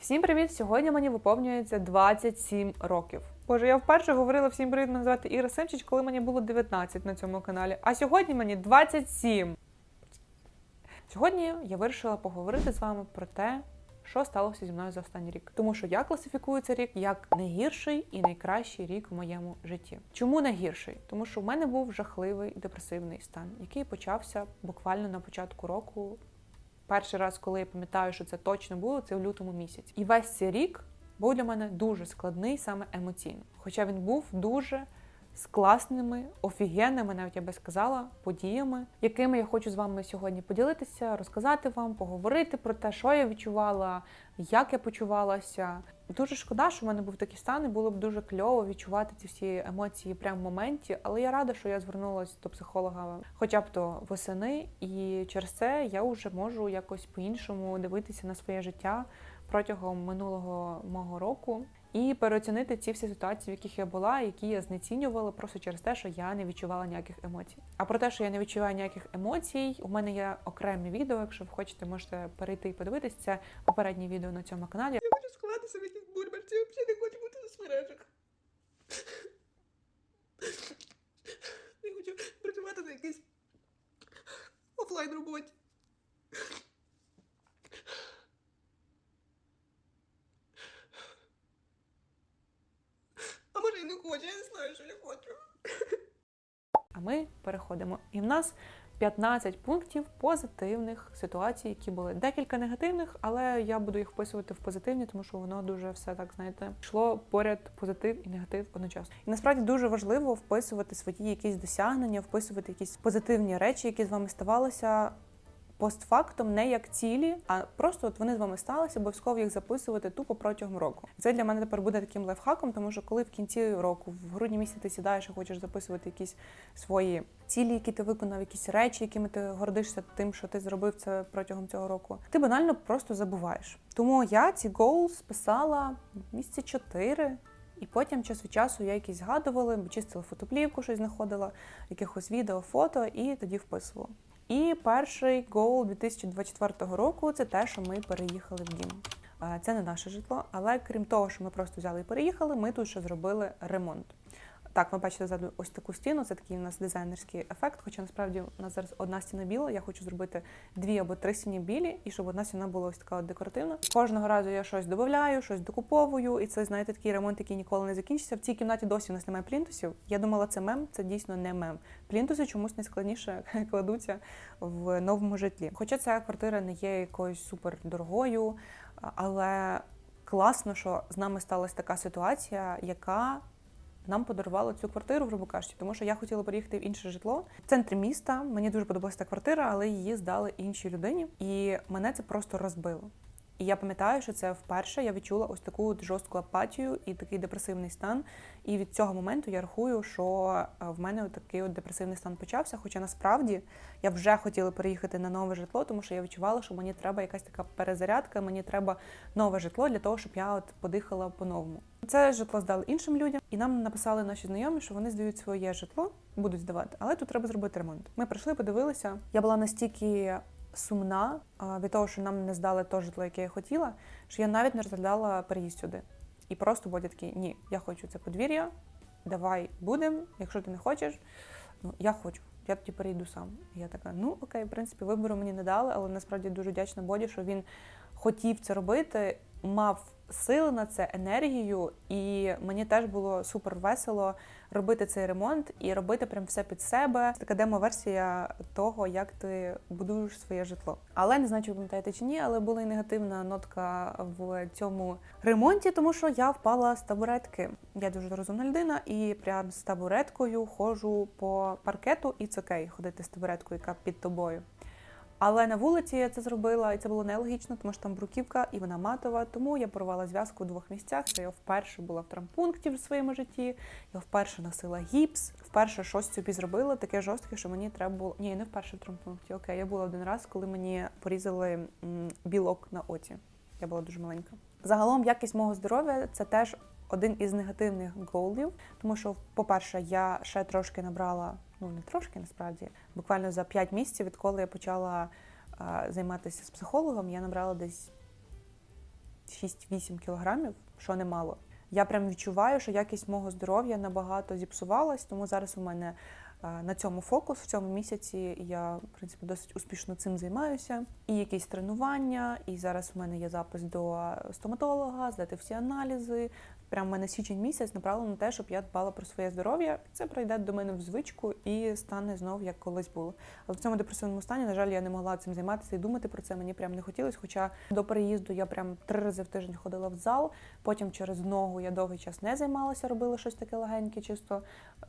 Всім привіт! Сьогодні мені виповнюється 27 років. Боже, я вперше говорила всім привіт, мене звати Іра Семчич, коли мені було 19 на цьому каналі. А сьогодні мені 27. Сьогодні я вирішила поговорити з вами про те, що сталося зі мною за останній рік. Тому що я класифікую цей рік як найгірший і найкращий рік в моєму житті. Чому найгірший? Тому що в мене був жахливий депресивний стан, який почався буквально на початку року. Перший раз, коли я пам'ятаю, що це точно було, це в лютому місяці. І весь цей рік був для мене дуже складний саме емоційно. Хоча він був дуже з класними, офігенними, навіть я би сказала, подіями, якими я хочу з вами сьогодні поділитися, розказати вам, поговорити про те, що я відчувала, як я почувалася. Дуже шкода, що в мене був такий стан, і було б дуже кльово відчувати ці всі емоції прямо в моменті. Але я рада, що я звернулася до психолога хоча б то восени, і через це я вже можу якось по-іншому дивитися на своє життя протягом минулого мого року і переоцінити ці всі ситуації, в яких я була, які я знецінювала просто через те, що я не відчувала ніяких емоцій. А про те, що я не відчуваю ніяких емоцій, у мене є окреме відео. Якщо ви хочете, можете перейти і подивитись. Це попереднє відео на цьому каналі. Я хочу сховатися в якійсь бульбашці, я взагалі не хочу бути в соцмережах. Я хочу працювати на якійсь офлайн роботі. І не хочу, я не знаю, що я хочу. А ми переходимо. І в нас 15 пунктів позитивних ситуацій, які були декілька негативних, але я буду їх вписувати в позитивні, тому що воно дуже все так знаєте йшло поряд позитив і негатив одночасно. І насправді дуже важливо вписувати свої якісь досягнення, вписувати якісь позитивні речі, які з вами ставалися. Постфактом не як цілі, а просто от вони з вами сталися, обов'язково їх записувати тупо протягом року. Це для мене тепер буде таким лайфхаком, тому що коли в кінці року, в грудні місяці ти сідаєш і хочеш записувати якісь свої цілі, які ти виконав, якісь речі, якими ти гордишся тим, що ти зробив це протягом цього року, ти банально просто забуваєш. Тому я ці goals писала місяці чотири. І потім час від часу я якісь згадувала, чистила фотоплівку, щось знаходила, якихось відео, фото, і тоді вписувала. І перший гол 2024 року це те, що ми переїхали в дім. Це не наше житло, але крім того, що ми просто взяли і переїхали, ми тут ще зробили ремонт. Так, ми бачите ззаду ось таку стіну, це такий у нас дизайнерський ефект. Хоча насправді у нас зараз одна стіна біла. Я хочу зробити дві або три стіни білі, і щоб одна стіна була ось така от декоративна. Кожного разу я щось додаю, щось докуповую, і це знаєте такий ремонт, який ніколи не закінчиться. В цій кімнаті досі у нас немає плінтусів. Я думала, це мем, це дійсно не мем. Плінтуси чомусь найскладніше кладуться в новому житлі. Хоча ця квартира не є якоюсь супер дорогою, але класно, що з нами сталася така ситуація, яка нам подарували цю квартиру, грубо кажучи, тому що я хотіла переїхати в інше житло в центрі міста. Мені дуже подобалася та квартира, але її здали іншій людині, і мене це просто розбило. І я пам'ятаю, що це вперше я відчула ось таку жорстку апатію і такий депресивний стан. І від цього моменту я рахую, що е, в мене такий от депресивний стан почався. Хоча насправді я вже хотіла переїхати на нове житло, тому що я відчувала, що мені треба якась така перезарядка, мені треба нове житло для того, щоб я от подихала по-новому. Це житло здали іншим людям, і нам написали наші знайомі, що вони здають своє житло, будуть здавати, але тут треба зробити ремонт. Ми прийшли, подивилися. Я була настільки сумна від того, що нам не здали те житло, яке я хотіла, що я навіть не розглядала переїзд сюди. І просто Бодя такий, ні, я хочу це подвір'я, давай будемо. Якщо ти не хочеш, ну я хочу. Я тоді перейду сам. І я така, ну окей, в принципі, вибору мені не дали, але насправді дуже вдячна Боді, що він хотів це робити, мав сили на це, енергію, і мені теж було супер весело робити цей ремонт і робити прям все під себе. Така демо-версія того, як ти будуєш своє житло. Але не знаю, чи пам'ятаєте чи ні, але була і негативна нотка в цьому ремонті, тому що я впала з табуретки. Я дуже розумна людина, і прям з табуреткою ходжу по паркету, і це окей, ходити з табуреткою, яка під тобою. Але на вулиці я це зробила, і це було нелогічно, тому що там бруківка і вона матова. Тому я порвала зв'язку в двох місцях. Це я вперше була в травмпункті в своєму житті. Я вперше носила гіпс, вперше щось собі зробила, таке жорстке, що мені треба було. Ні, не вперше в травмпункті. Окей, я була один раз, коли мені порізали білок на оці. Я була дуже маленька. Загалом, якість мого здоров'я це теж один із негативних голів, тому що, по-перше, я ще трошки набрала, ну не трошки насправді, буквально за 5 місяців, відколи я почала займатися з психологом, я набрала десь 6-8 кілограмів, що немало. Я прям відчуваю, що якість мого здоров'я набагато зіпсувалась, тому зараз у мене на цьому фокус в цьому місяці. Я в принципі досить успішно цим займаюся. І якісь тренування, і зараз у мене є запис до стоматолога, здати всі аналізи. Прям мене січень місяць направлено на те, щоб я дбала про своє здоров'я. Це пройде до мене в звичку і стане знов як колись було. Але в цьому депресивному стані, на жаль, я не могла цим займатися і думати про це. Мені прям не хотілося. Хоча до переїзду я прям три рази в тиждень ходила в зал. Потім через ногу я довгий час не займалася, робила щось таке легеньке, чисто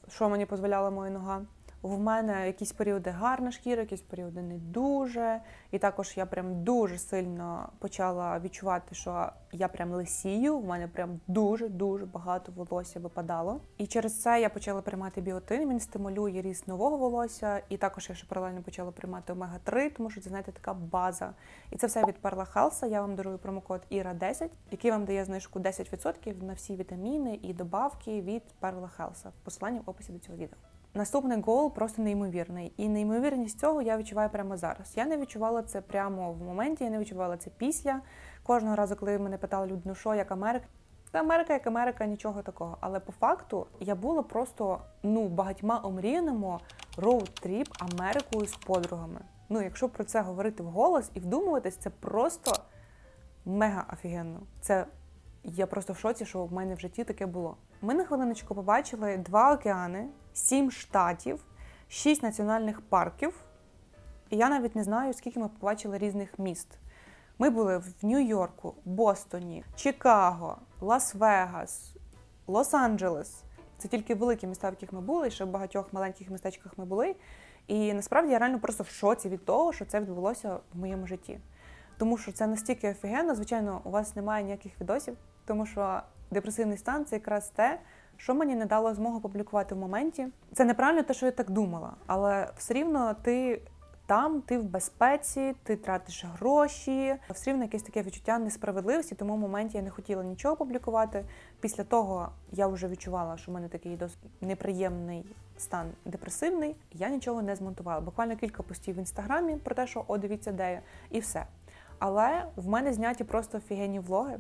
що мені дозволяла моя нога. В мене якісь періоди гарна шкіра, якісь періоди не дуже. І також я прям дуже сильно почала відчувати, що я прям лисію. В мене прям дуже дуже багато волосся випадало. І через це я почала приймати біотин. Він стимулює ріст нового волосся. І також я ще паралельно почала приймати омега 3 тому що це знаєте така база. І це все від Perla Health. Я вам дарую промокод IRA 10 який вам дає знижку 10% на всі вітаміни і добавки від Perla Health. Посилання в описі до цього відео. Наступний гол просто неймовірний, і неймовірність цього я відчуваю прямо зараз. Я не відчувала це прямо в моменті, я не відчувала це після. Кожного разу, коли мене питали люди, ну що, як Америка? Та Америка, як Америка, нічого такого. Але по факту я була просто ну багатьма омріяними роуд-тріп Америкою з подругами. Ну, якщо про це говорити вголос і вдумуватись, це просто мега офігенно. Це я просто в шоці, що в мене в житті таке було. Ми на хвилиночку побачили два океани, сім штатів, шість національних парків. І я навіть не знаю, скільки ми побачили різних міст. Ми були в Нью-Йорку, Бостоні, Чикаго, Лас-Вегас, Лос-Анджелес. Це тільки великі міста, в яких ми були, і ще в багатьох маленьких містечках ми були. І насправді я реально просто в шоці від того, що це відбулося в моєму житті. Тому що це настільки офігенно, звичайно, у вас немає ніяких відосів, тому що депресивний стан це якраз те, що мені не дало змогу публікувати в моменті. Це неправильно те, що я так думала, але все рівно ти там, ти в безпеці, ти тратиш гроші, все рівно якесь таке відчуття несправедливості, тому в моменті я не хотіла нічого публікувати. Після того я вже відчувала, що в мене такий досить неприємний стан депресивний. Я нічого не змонтувала. Буквально кілька постів в інстаграмі про те, що о, дивіться, де я, і все. Але в мене зняті просто офігенні влоги.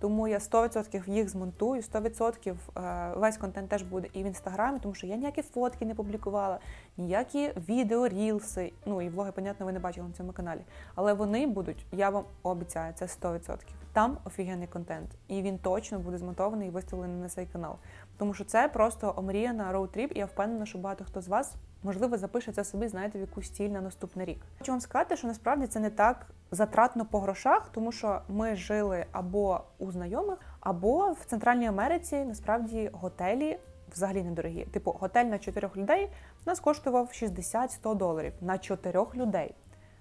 Тому я 100% їх змонтую, 100% е, весь контент теж буде і в інстаграмі, тому що я ніякі фотки не публікувала, ніякі відео, рілси. Ну і влоги, понятно, ви не бачили на цьому каналі. Але вони будуть, я вам обіцяю, це 100%. Там офігенний контент, і він точно буде змонтований і виставлений на цей канал. Тому що це просто омріяна роутріп, і я впевнена, що багато хто з вас можливо запише це собі, знаєте, в якусь ціль на наступний рік. Хочу вам сказати, що насправді це не так затратно по грошах, тому що ми жили або у знайомих, або в Центральній Америці насправді готелі взагалі недорогі. Типу, готель на чотирьох людей нас коштував 60-100 доларів на чотирьох людей.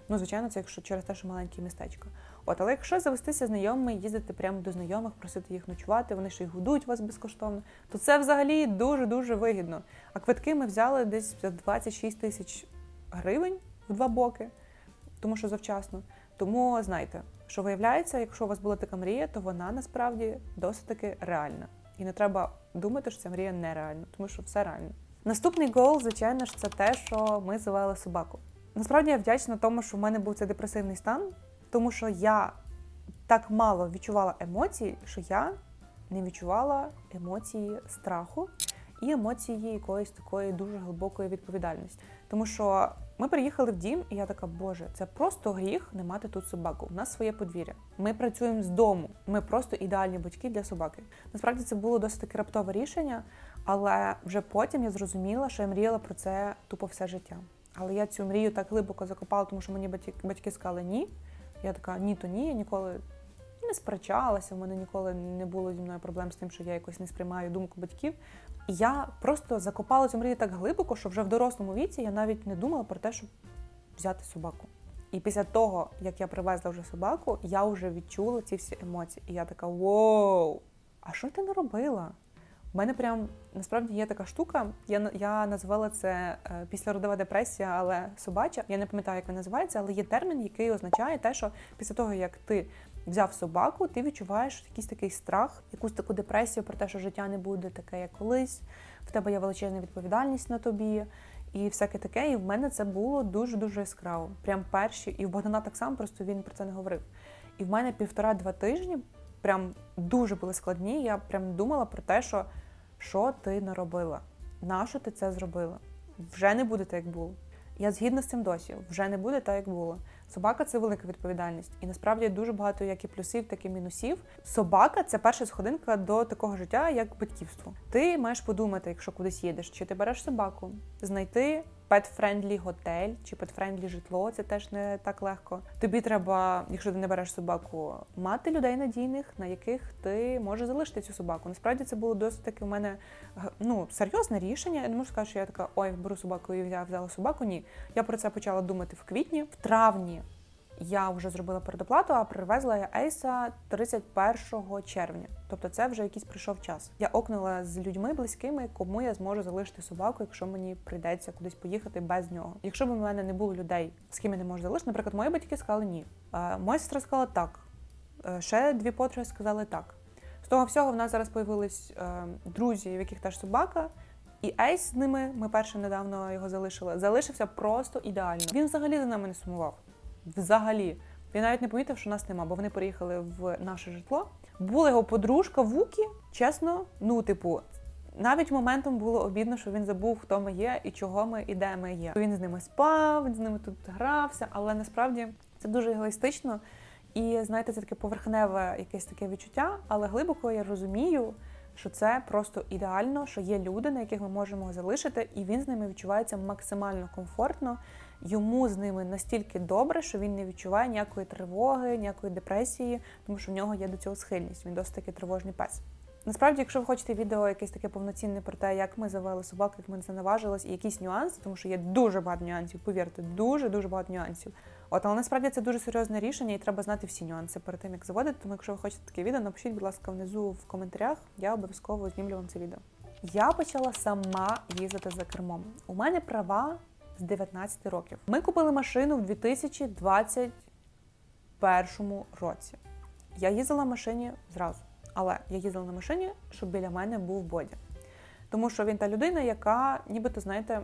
Ну, звичайно, це якщо через те, що маленьке містечко. От, але якщо завестися знайомими, їздити прямо до знайомих, просити їх ночувати, вони ще й годують вас безкоштовно, то це взагалі дуже дуже вигідно. А квитки ми взяли десь за 26 тисяч гривень в два боки, тому що завчасно. Тому знайте, що виявляється, якщо у вас була така мрія, то вона насправді досить таки реальна. І не треба думати, що ця мрія нереальна, тому що все реально. Наступний гол, звичайно ж, це те, що ми завели собаку. Насправді я вдячна тому, що в мене був цей депресивний стан, тому що я так мало відчувала емоцій, що я не відчувала емоції страху і емоції якоїсь такої дуже глибокої відповідальності. Тому що ми приїхали в дім, і я така, боже, це просто гріх не мати тут собаку. У нас своє подвір'я. Ми працюємо з дому. Ми просто ідеальні батьки для собаки. Насправді це було досить таке раптове рішення, але вже потім я зрозуміла, що я мріяла про це тупо все життя. Але я цю мрію так глибоко закопала, тому що мені батьки, сказали ні. Я така, ні, то ні, я ніколи не сперечалася, в мене ніколи не було зі мною проблем з тим, що я якось не сприймаю думку батьків. І я просто закопала цю мрію так глибоко, що вже в дорослому віці я навіть не думала про те, щоб взяти собаку. І після того, як я привезла вже собаку, я вже відчула ці всі емоції. І я така: воу, а що ти не робила? У мене прям насправді є така штука. Я я назвала це е, післяродова депресія, але собача. Я не пам'ятаю, як він називається, але є термін, який означає те, що після того, як ти взяв собаку, ти відчуваєш якийсь такий страх, якусь таку депресію про те, що життя не буде таке, як колись. В тебе є величезна відповідальність на тобі. І всяке таке, і в мене це було дуже дуже яскраво. Прям перші, і в Богдана так само, просто він про це не говорив. І в мене півтора-два тижні прям дуже були складні. Я прям думала про те, що що ти наробила, нащо ти це зробила? Вже не буде так, як було. Я згідна з цим досі, вже не буде так, як було. Собака це велика відповідальність, і насправді дуже багато як і плюсів, так і мінусів. Собака це перша сходинка до такого життя, як батьківство. Ти маєш подумати, якщо кудись їдеш, чи ти береш собаку, знайти пет-френдлі готель чи пет-френдлі житло. Це теж не так легко. Тобі треба, якщо ти не береш собаку, мати людей надійних, на яких ти можеш залишити цю собаку. Насправді це було досить таки у мене ну серйозне рішення. Я не можу сказати, що я така ой, беру собаку і взяла собаку. Ні, я про це почала думати в квітні, в травні. Я вже зробила передоплату, а привезла я Ейса 31 червня. Тобто це вже якийсь прийшов час. Я окнула з людьми близькими, кому я зможу залишити собаку, якщо мені прийдеться кудись поїхати без нього. Якщо б у мене не було людей, з ким я не можу залишити, наприклад, мої батьки сказали ні. Е, Моя сестра сказала так. Е, Ще дві подруги сказали так. З того всього в нас зараз появились е, друзі, в яких теж собака. І Ейс з ними, ми перше недавно його залишили, залишився просто ідеально. Він взагалі за нами не сумував. Взагалі. Він навіть не помітив, що нас нема, бо вони переїхали в наше житло. Була його подружка Вукі. Чесно, ну, типу, навіть моментом було обідно, що він забув, хто ми є і чого ми і де ми є. Він з ними спав, він з ними тут грався, але насправді це дуже егоїстично. І знаєте, це таке поверхневе якесь таке відчуття, але глибоко я розумію, що це просто ідеально, що є люди, на яких ми можемо залишити, і він з ними відчувається максимально комфортно. Йому з ними настільки добре, що він не відчуває ніякої тривоги, ніякої депресії, тому що в нього є до цього схильність. Він досить таки тривожний пес. Насправді, якщо ви хочете відео якесь таке повноцінне про те, як ми завели собаку, як ми на це наважились, і якісь нюанси, тому що є дуже багато нюансів, повірте, дуже дуже багато нюансів. От, але насправді це дуже серйозне рішення, і треба знати всі нюанси перед тим, як заводити. Тому, якщо ви хочете таке відео, напишіть, будь ласка, внизу в коментарях. Я обов'язково знімлю вам це відео. Я почала сама їздити за кермом. У мене права з 19 років. Ми купили машину в 2021 році. Я їздила на машині зразу, але я їздила на машині, щоб біля мене був Бодя. Тому що він та людина, яка нібито, знаєте,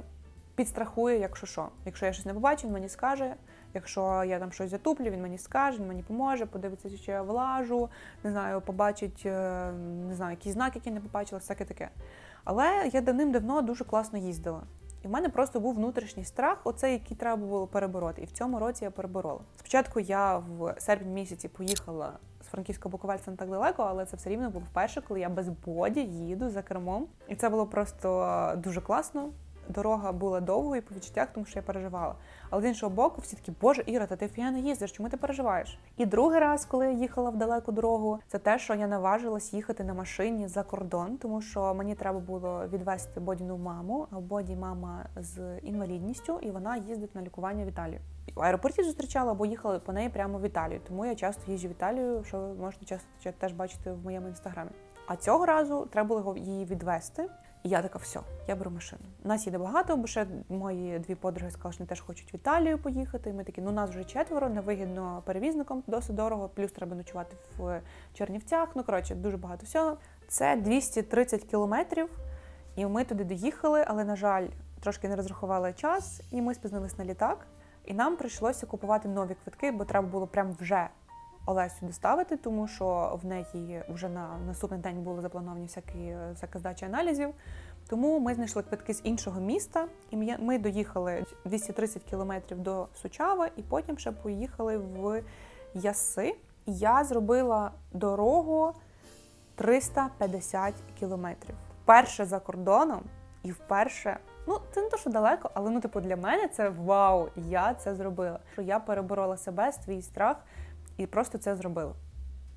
підстрахує, якщо що. Якщо я щось не побачу, він мені скаже. Якщо я там щось затуплю, він мені скаже, він мені поможе, подивиться, чи я влажу, не знаю, побачить, е, не знаю, якісь знаки, які не побачила, всяке таке. Але я давним-давно дуже класно їздила. І в мене просто був внутрішній страх, оцей, який треба було перебороти. І в цьому році я переборола. Спочатку я в серпні місяці поїхала з Франківського Буковельця не так далеко, але це все рівно був вперше, коли я без боді їду за кермом. І це було просто дуже класно. Дорога була довгою по відчуттях, тому що я переживала. Але з іншого боку, всі такі, боже, Іра, та ти фіяно їздиш, чому ти переживаєш? І другий раз, коли я їхала в далеку дорогу, це те, що я наважилась їхати на машині за кордон, тому що мені треба було відвести Бодіну маму, а Боді мама з інвалідністю, і вона їздить на лікування в Італію. В аеропорті зустрічала, бо їхала по неї прямо в Італію. Тому я часто їжджу в Італію, що ви можете часто теж бачити в моєму інстаграмі. А цього разу треба було її відвести. І я така, все, я беру машину. Нас їде багато, бо ще мої дві подруги сказали, що вони теж хочуть в Італію поїхати. І ми такі, ну нас вже четверо, невигідно перевізником, досить дорого, плюс треба ночувати в Чернівцях. Ну коротше, дуже багато всього. Це 230 кілометрів, і ми туди доїхали, але на жаль, трошки не розрахували час, і ми спізнились на літак. І нам прийшлося купувати нові квитки, бо треба було прям вже Олесю доставити, тому що в неї вже на наступний день були заплановані всякі всяка здача аналізів. Тому ми знайшли квитки з іншого міста, і ми- доїхали 230 кілометрів до Сучави, і потім ще поїхали в Яси. Я зробила дорогу 350 кілометрів. Вперше за кордоном і вперше. Ну, це не то, що далеко, але ну, типу, для мене це вау, я це зробила. Що я переборола себе, свій страх і просто це зробила.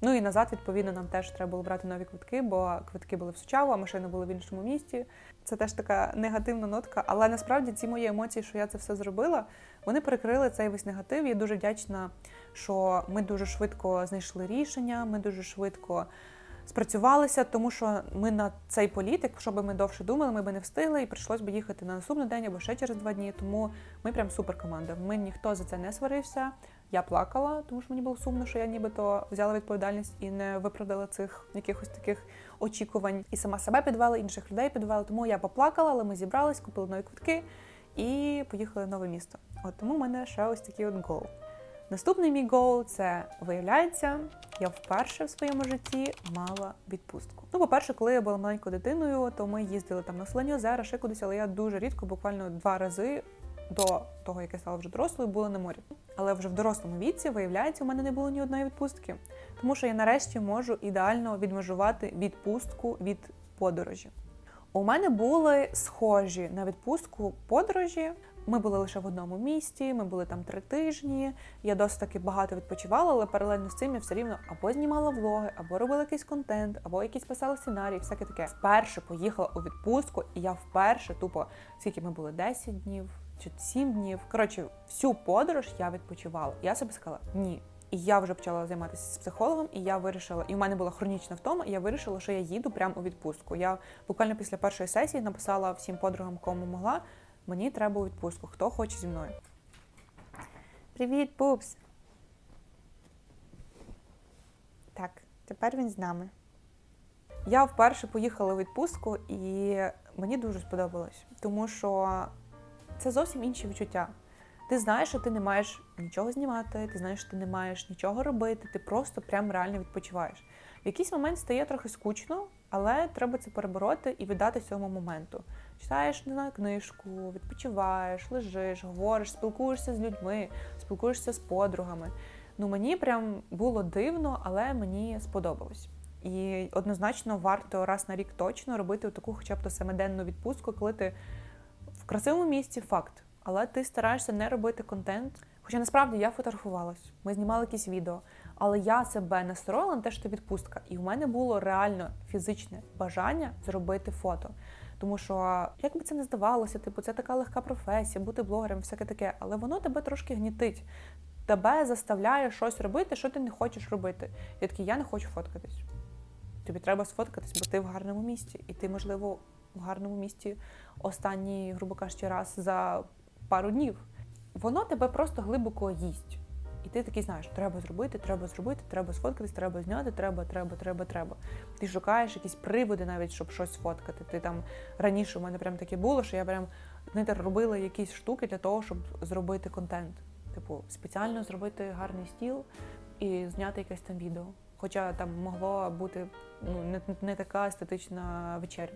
Ну і назад, відповідно, нам теж треба було брати нові квитки, бо квитки були в Сучаву, а машини були в іншому місті. Це теж така негативна нотка. Але насправді ці мої емоції, що я це все зробила, вони перекрили цей весь негатив. Я дуже вдячна, що ми дуже швидко знайшли рішення, ми дуже швидко спрацювалися, тому що ми на цей політик, що би ми довше думали, ми би не встигли, і прийшлось би їхати на наступний день або ще через два дні. Тому ми прям супер команда. Ми ніхто за це не сварився. Я плакала, тому що мені було сумно, що я нібито взяла відповідальність і не виправдала цих якихось таких очікувань. І сама себе підвела, інших людей підвела. Тому я поплакала, але ми зібрались, купили нові квитки і поїхали в нове місто. От тому в мене ще ось такий от гол. Наступний мій гол це виявляється, я вперше в своєму житті мала відпустку. Ну, по-перше, коли я була маленькою дитиною, то ми їздили там на Солені озера, ще кудись, але я дуже рідко, буквально два рази до того, як я стала вже дорослою, була на морі. Але вже в дорослому віці, виявляється, у мене не було ні одної відпустки. Тому що я нарешті можу ідеально відмежувати відпустку від подорожі. У мене були схожі на відпустку подорожі. Ми були лише в одному місті, ми були там три тижні. Я досить таки багато відпочивала, але паралельно з цим я все рівно або знімала влоги, або робила якийсь контент, або якісь писала сценарії, всяке таке. Вперше поїхала у відпустку, і я вперше, тупо, скільки ми були 10 днів чи 7 днів. Коротше, всю подорож я відпочивала. Я собі сказала ні. І я вже почала займатися з психологом, і я вирішила, і в мене була хронічна втома, і я вирішила, що я їду прямо у відпустку. Я буквально після першої сесії написала всім подругам, кому могла, мені треба у відпустку. Хто хоче зі мною? Привіт, пупс! Так, тепер він з нами. Я вперше поїхала у відпустку, і мені дуже сподобалось, тому що це зовсім інші відчуття. Ти знаєш, що ти не маєш нічого знімати, ти знаєш, що ти не маєш нічого робити, ти просто прям реально відпочиваєш. В якийсь момент стає трохи скучно, але треба це перебороти і віддати цьому моменту. Читаєш не знаю, книжку, відпочиваєш, лежиш, говориш, спілкуєшся з людьми, спілкуєшся з подругами. Ну мені прям було дивно, але мені сподобалось. І однозначно варто раз на рік точно робити таку, хоча б то семиденну відпустку, коли ти красивому місці факт, але ти стараєшся не робити контент. Хоча насправді я фотографувалась, ми знімали якісь відео, але я себе настроїла на те, що відпустка, і в мене було реально фізичне бажання зробити фото. Тому що, як би це не здавалося, типу, це така легка професія, бути блогером, всяке таке, але воно тебе трошки гнітить. Тебе заставляє щось робити, що ти не хочеш робити. Я такий, я не хочу фоткатись. Тобі треба сфоткатись, бо ти в гарному місці, і ти, можливо, в гарному місці останній, грубо кажучи, раз за пару днів. Воно тебе просто глибоко їсть. І ти такий знаєш, треба зробити, треба зробити, треба сфоткатись, треба зняти, треба, треба, треба, треба. Ти шукаєш якісь приводи навіть, щоб щось сфоткати. Ти там раніше у мене прям таке було, що я прям знаєте, робила якісь штуки для того, щоб зробити контент. Типу, спеціально зробити гарний стіл і зняти якесь там відео. Хоча там могло бути ну, не, не така естетична вечеря.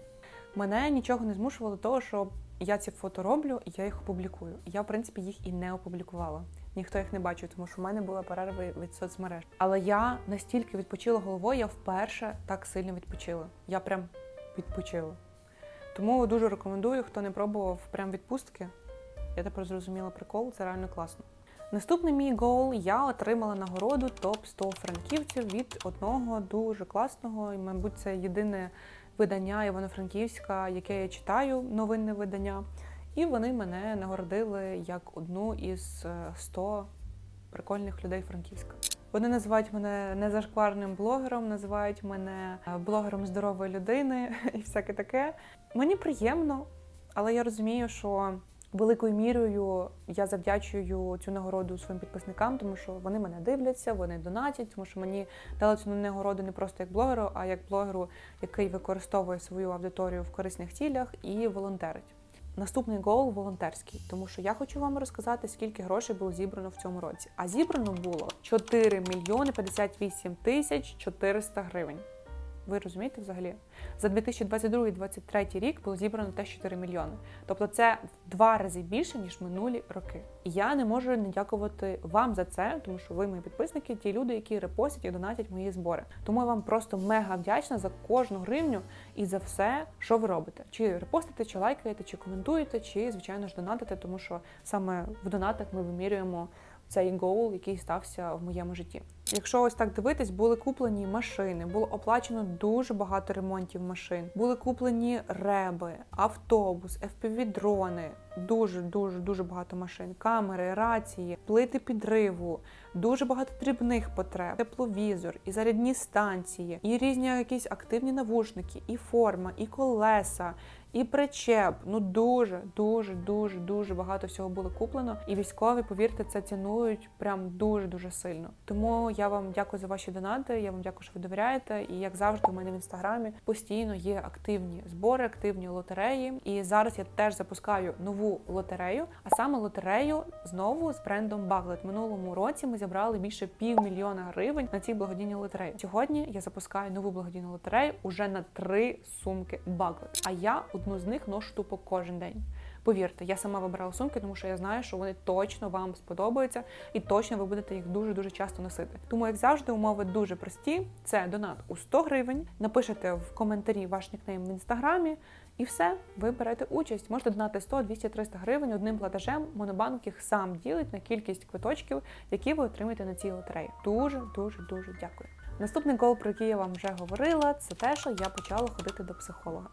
Мене нічого не змушувало того, що я ці фото роблю і я їх опублікую. Я, в принципі, їх і не опублікувала. Ніхто їх не бачив, тому що в мене була перерва від соцмереж. Але я настільки відпочила головою, я вперше так сильно відпочила. Я прям відпочила. Тому дуже рекомендую, хто не пробував прям відпустки. Я тепер зрозуміла прикол, це реально класно. Наступний мій гол я отримала нагороду топ 100 франківців від одного дуже класного, і, мабуть, це єдине видання Івано-Франківська, яке я читаю, новинне видання. І вони мене нагородили як одну із е, 100 прикольних людей Франківська. Вони називають мене незашкварним блогером, називають мене е, блогером здорової людини і всяке таке. Мені приємно, але я розумію, що великою мірою я завдячую цю нагороду своїм підписникам, тому що вони мене дивляться, вони донатять, тому що мені дали цю нагороду не просто як блогеру, а як блогеру, який використовує свою аудиторію в корисних цілях і волонтерить. Наступний гол волонтерський, тому що я хочу вам розказати, скільки грошей було зібрано в цьому році. А зібрано було 4 мільйони 58 тисяч 400 гривень. Ви розумієте взагалі? За 2022-2023 рік було зібрано теж 4 мільйони. Тобто це в два рази більше, ніж минулі роки. І я не можу не дякувати вам за це, тому що ви мої підписники, ті люди, які репостять і донатять мої збори. Тому я вам просто мега вдячна за кожну гривню і за все, що ви робите. Чи репостите, чи лайкаєте, чи коментуєте, чи звичайно ж донатите, тому що саме в донатах ми вимірюємо цей гоул, який стався в моєму житті. Якщо ось так дивитись, були куплені машини, було оплачено дуже багато ремонтів машин, були куплені реби, автобус, FPV-дрони, дуже дуже дуже багато машин, камери, рації, плити підриву, дуже багато дрібних потреб, тепловізор, і зарядні станції, і різні якісь активні навушники, і форма, і колеса, і причеп. Ну дуже, дуже, дуже, дуже багато всього було куплено. І військові, повірте, це цінують прям дуже дуже сильно. Тому я вам дякую за ваші донати. Я вам дякую, що ви довіряєте. І як завжди, у мене в інстаграмі постійно є активні збори, активні лотереї. І зараз я теж запускаю нову лотерею, а саме лотерею знову з брендом Баглет. Минулому році ми зібрали більше півмільйона гривень на цій благодійній лотереї. Сьогодні я запускаю нову благодійну лотерею уже на три сумки Баглет. А я одну з них ношу тупо кожен день. Повірте, я сама вибирала сумки, тому що я знаю, що вони точно вам сподобаються і точно ви будете їх дуже дуже часто носити. Тому, як завжди, умови дуже прості: це донат у 100 гривень. Напишете в коментарі ваш нікнейм в інстаграмі. І все, ви берете участь. Можете донати 100, 200, 300 гривень одним платежем. Монобанк їх сам ділить на кількість квиточків, які ви отримаєте на цій лотереї. Дуже, дуже, дуже дякую. Наступний гол, про який я вам вже говорила, це те, що я почала ходити до психолога.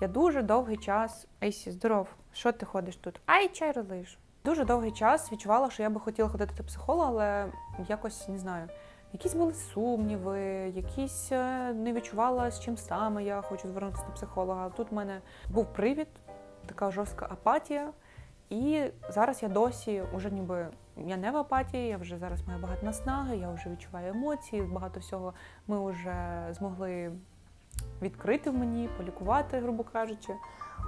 Я дуже довгий час. Ейсі, здоров, що ти ходиш тут? Ай, чай розлиш. Дуже довгий час відчувала, що я би хотіла ходити до психолога, але якось не знаю. Якісь були сумніви, якісь е, не відчувала, з чим саме я хочу звернутися до психолога. Тут в мене був привід, така жорстка апатія. І зараз я досі уже ніби я не в апатії, я вже зараз маю багато наснаги, я вже відчуваю емоції, багато всього ми вже змогли відкрити мені, полікувати, грубо кажучи.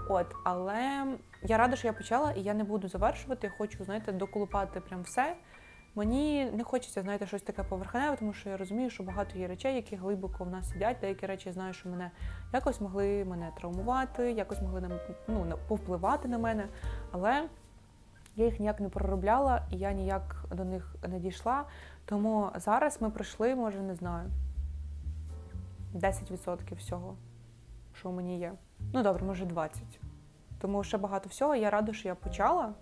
От, але я рада, що я почала, і я не буду завершувати. Я хочу, знаєте, доколупати прям все. Мені не хочеться, знаєте, щось таке поверхневе, тому що я розумію, що багато є речей, які глибоко в нас сидять. Деякі речі знаю, що мене якось могли мене травмувати, якось могли ну, повпливати на мене. Але я їх ніяк не проробляла, і я ніяк до них не дійшла. Тому зараз ми пройшли, може, не знаю, 10% всього, що у мені є. Ну добре, може 20%. Тому ще багато всього. Я рада, що я почала.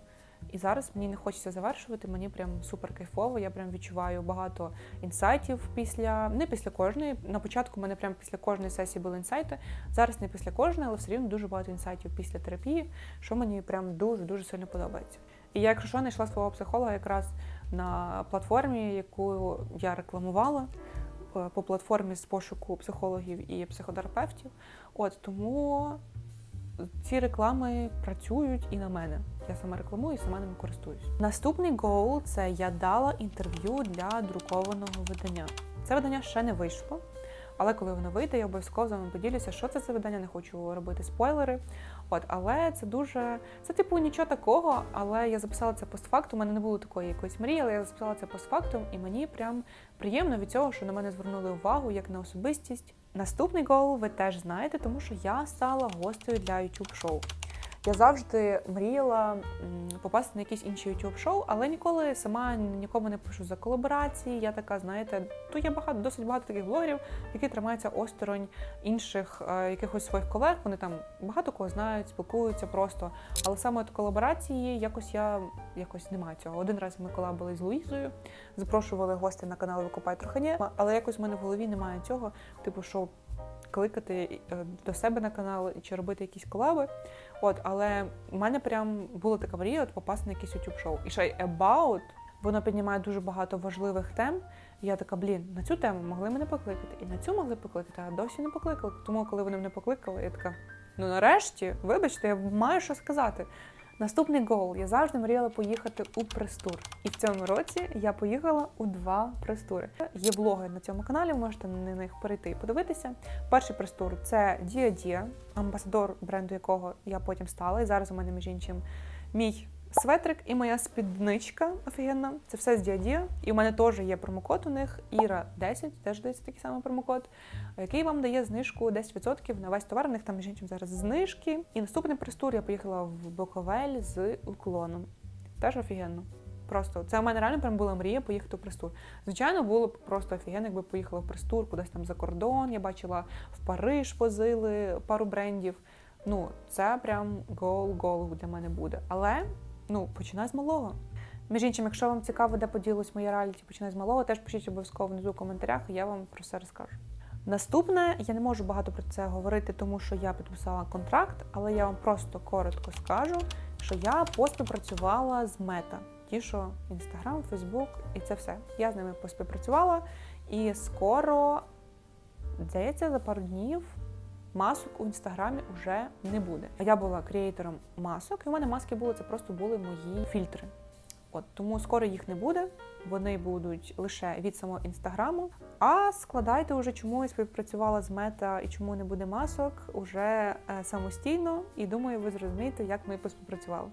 І зараз мені не хочеться завершувати. Мені прям супер кайфово. Я прям відчуваю багато інсайтів після не після кожної. На початку в мене прям після кожної сесії були інсайти. Зараз не після кожної, але все рівно дуже багато інсайтів після терапії, що мені прям дуже дуже сильно подобається. І я, якщо що, знайшла свого психолога якраз на платформі, яку я рекламувала е, по платформі з пошуку психологів і психотерапевтів. От тому ці реклами працюють і на мене. Я сама рекламую і сама ними користуюсь. Наступний гол це я дала інтерв'ю для друкованого видання. Це видання ще не вийшло. Але коли воно вийде, я обов'язково з вами поділюся, що це за видання. Не хочу робити спойлери. От, але це дуже це типу нічого такого. Але я записала це постфактум. У мене не було такої якоїсь мрії, але я записала це постфактум, і мені прям приємно від цього, що на мене звернули увагу як на особистість. Наступний гол ви теж знаєте, тому що я стала гостею для youtube шоу. Я завжди мріяла попасти на якісь інші youtube шоу, але ніколи сама нікому не пишу за колаборації. Я така, знаєте, тут є багато досить багато таких блогерів, які тримаються осторонь інших е, якихось своїх колег. Вони там багато кого знають, спілкуються просто. Але саме от колаборації якось я якось немає цього. Один раз ми колабили з Луїзою, запрошували гостей на канал Викупай трохи але якось в мене в голові немає цього, типу, що кликати е, до себе на канал чи робити якісь колаби. От, але в мене прям була така мрія от попасти на якийсь youtube шоу. І ще й About, воно піднімає дуже багато важливих тем. Я така, блін, на цю тему могли мене покликати, і на цю могли покликати, а досі не покликали. Тому, коли вони мене покликали, я така, ну нарешті, вибачте, я маю що сказати. Наступний гол. Я завжди мріяла поїхати у прес-тур. І в цьому році я поїхала у два прес-тури. Є блоги на цьому каналі, можете на них перейти і подивитися. Перший прес-тур – це Дія Дія, амбасадор бренду якого я потім стала. І зараз у мене, між іншим, мій светрик і моя спідничка офігенна. Це все з Діадія. І у мене теж є промокод у них Іра 10, теж дається такий самий промокод, який вам дає знижку 10% на весь товар. У них там між зараз знижки. І наступний прес-тур я поїхала в Буковель з уклоном. Теж офігенно. Просто це у мене реально прям була мрія поїхати у прес-тур. Звичайно, було б просто офігенно, якби поїхала в прес-тур кудись там за кордон. Я бачила в Париж возили пару брендів. Ну, це прям гол-гол для мене буде. Але ну, починай з малого. Між іншим, якщо вам цікаво, де поділилось моє реаліті, починай з малого, теж пишіть обов'язково внизу в коментарях, і я вам про все розкажу. Наступне, я не можу багато про це говорити, тому що я підписала контракт, але я вам просто коротко скажу, що я поспівпрацювала з Мета. Ті, що Інстаграм, Фейсбук і це все. Я з ними поспівпрацювала, і скоро, здається, за пару днів масок у інстаграмі вже не буде. А я була креатором масок, і в мене маски були це просто були мої фільтри. От тому скоро їх не буде. Вони будуть лише від самого інстаграму. А складайте уже, чому я співпрацювала з мета і чому не буде масок уже е, самостійно. І думаю, ви зрозумієте, як ми поспівпрацювали.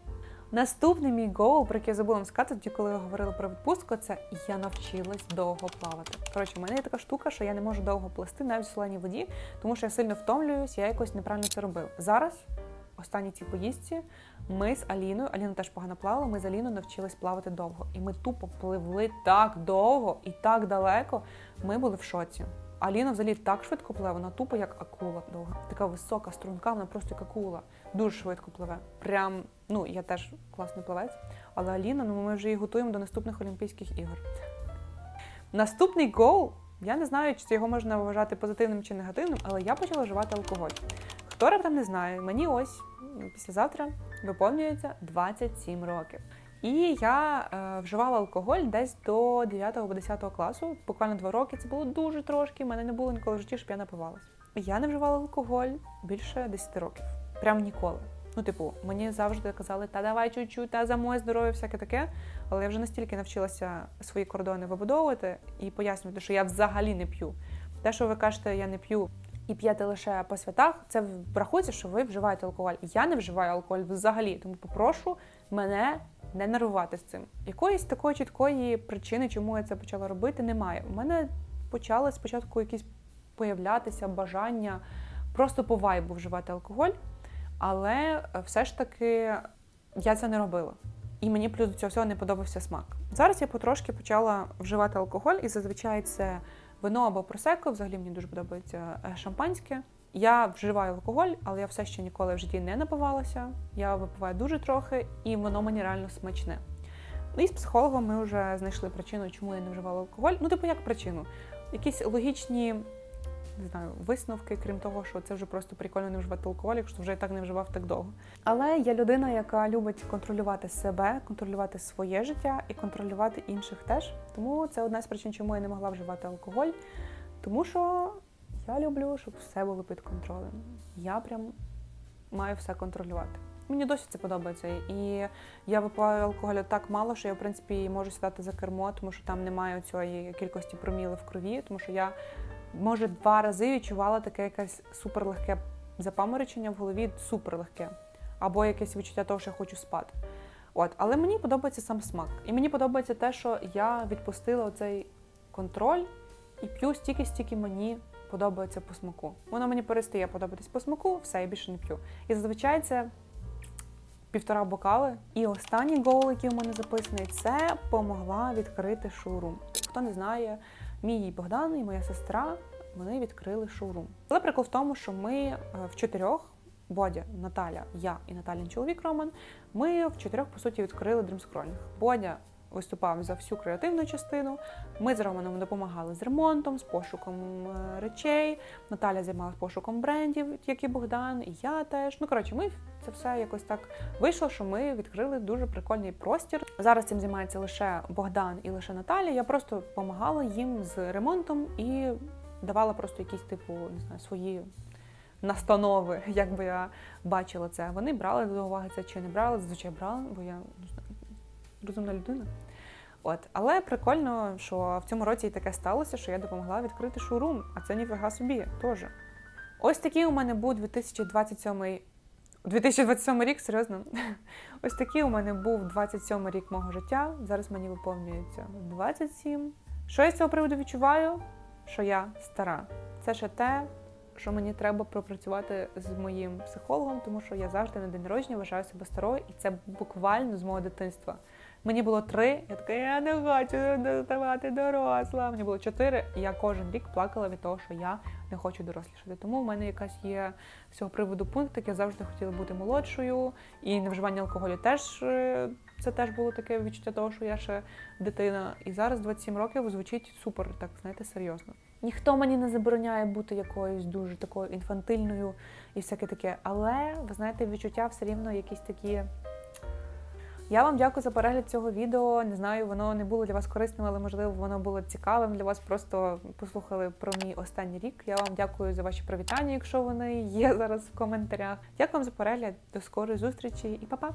Наступний мій гоу, про який я забула вам сказати, тоді, коли я говорила про відпустку, це я навчилась довго плавати. Коротше, в мене є така штука, що я не можу довго плисти навіть в соленій воді, тому що я сильно втомлююсь, я якось неправильно це робила. Зараз, останні ці поїздці, ми з Аліною, Аліна теж погано плавала, ми з Аліною навчились плавати довго. І ми тупо пливли так довго і так далеко. Ми були в шоці. Аліна взагалі так швидко пливе, вона тупо як акула довга. Така висока струнка, вона просто як акула. Дуже швидко пливе. Прям, ну я теж класний плавець. Але Аліна, ну ми вже її готуємо до наступних Олімпійських ігор. Наступний гол. Я не знаю, чи його можна вважати позитивним чи негативним, але я почала вживати алкоголь. Хто раптом не знає, мені ось післязавтра виповнюється 27 років. І я е, вживала алкоголь десь до 9 або 10 класу, буквально 2 роки. Це було дуже трошки. в мене не було ніколи в житті, щоб я напивалась. Я не вживала алкоголь більше 10 років. Прям ніколи. Ну, типу, мені завжди казали, та давай чуть-чуть, та за моє здоров'я, всяке таке. Але я вже настільки навчилася свої кордони вибудовувати і пояснювати, що я взагалі не п'ю. Те, що ви кажете, я не п'ю і п'єте лише по святах, це врахується, що ви вживаєте алкоголь. Я не вживаю алкоголь взагалі, тому попрошу мене не нервувати з цим. Якоїсь такої чіткої причини, чому я це почала робити, немає. У мене почали спочатку якісь появлятися бажання просто по вайбу вживати алкоголь, але е, все ж таки я це не робила. І мені плюс до цього всього не подобався смак. Зараз я потрошки почала вживати алкоголь, і зазвичай це вино або просеко. Взагалі мені дуже подобається е, шампанське. Я вживаю алкоголь, але я все ще ніколи в житті не напивалася. Я випиваю дуже трохи, і воно мені реально смачне. Ну і з психологом ми вже знайшли причину, чому я не вживала алкоголь. Ну, типу, як причину? Якісь логічні не знаю, висновки, крім того, що це вже просто прикольно не вживати алкоголь, якщо вже і так не вживав так довго. Але я людина, яка любить контролювати себе, контролювати своє життя і контролювати інших теж. Тому це одна з причин, чому я не могла вживати алкоголь. Тому що я люблю, щоб все було під контролем. Я прям маю все контролювати. Мені досі це подобається. І я випиваю алкоголю так мало, що я, в принципі, можу сідати за кермо, тому що там немає цієї кількості проміли в крові, тому що я, може, два рази відчувала таке якесь суперлегке запаморочення в голові, суперлегке. Або якесь відчуття того, що я хочу спати. От, але мені подобається сам смак. І мені подобається те, що я відпустила оцей контроль і п'ю стільки, стільки мені подобається по смаку. Воно мені перестає подобатись по смаку, все, я більше не п'ю. І зазвичай це півтора бокали. І останній гол, який у мене записаний, це помогла відкрити шоурум. Хто не знає, мій Богдан і моя сестра вони відкрили шоурум. Але прикол в тому, що ми е, в чотирьох. Бодя, Наталя, я і Наталін чоловік Роман. Ми в чотирьох по суті відкрили дрімскролінг. Бодя виступав за всю креативну частину. Ми з Романом допомагали з ремонтом, з пошуком е, речей. Наталя займалася пошуком брендів, як і Богдан, і я теж. Ну коротше, ми це все якось так вийшло, що ми відкрили дуже прикольний простір. Зараз цим займається лише Богдан і лише Наталя. Я просто допомагала їм з ремонтом і давала просто якісь типу не знаю свої. Настанови, як би я бачила це. Вони брали до уваги це чи не брали, зазвичай брали, бо я не знаю, розумна людина. От, але прикольно, що в цьому році і таке сталося, що я допомогла відкрити шоурум, а це ніфіга собі теж. Ось такий у мене був 2027 2027 рік, серйозно. Ось такий у мене був 27 рік мого життя. Зараз мені виповнюється 27. Що я з цього приводу відчуваю? Що я стара. Це ще те, що мені треба пропрацювати з моїм психологом, тому що я завжди на день народження вважаю себе старою, і це буквально з мого дитинства. Мені було три, я така, я не хочу ставати доросла. Мені було чотири, і я кожен рік плакала від того, що я не хочу дорослішати. Тому в мене якась є з цього приводу пункт, я завжди хотіла бути молодшою, і невживання алкоголю теж е, це теж було таке відчуття того, що я ще дитина. І зараз 27 років звучить супер, так знаєте, серйозно. Ніхто мені не забороняє бути якоюсь дуже такою інфантильною і всяке таке. Але ви знаєте, відчуття все рівно якісь такі. Я вам дякую за перегляд цього відео. Не знаю, воно не було для вас корисним, але можливо воно було цікавим для вас. Просто послухали про мій останній рік. Я вам дякую за ваші привітання, якщо вони є зараз в коментарях. Дякую вам за перегляд. До скорої зустрічі і па-па!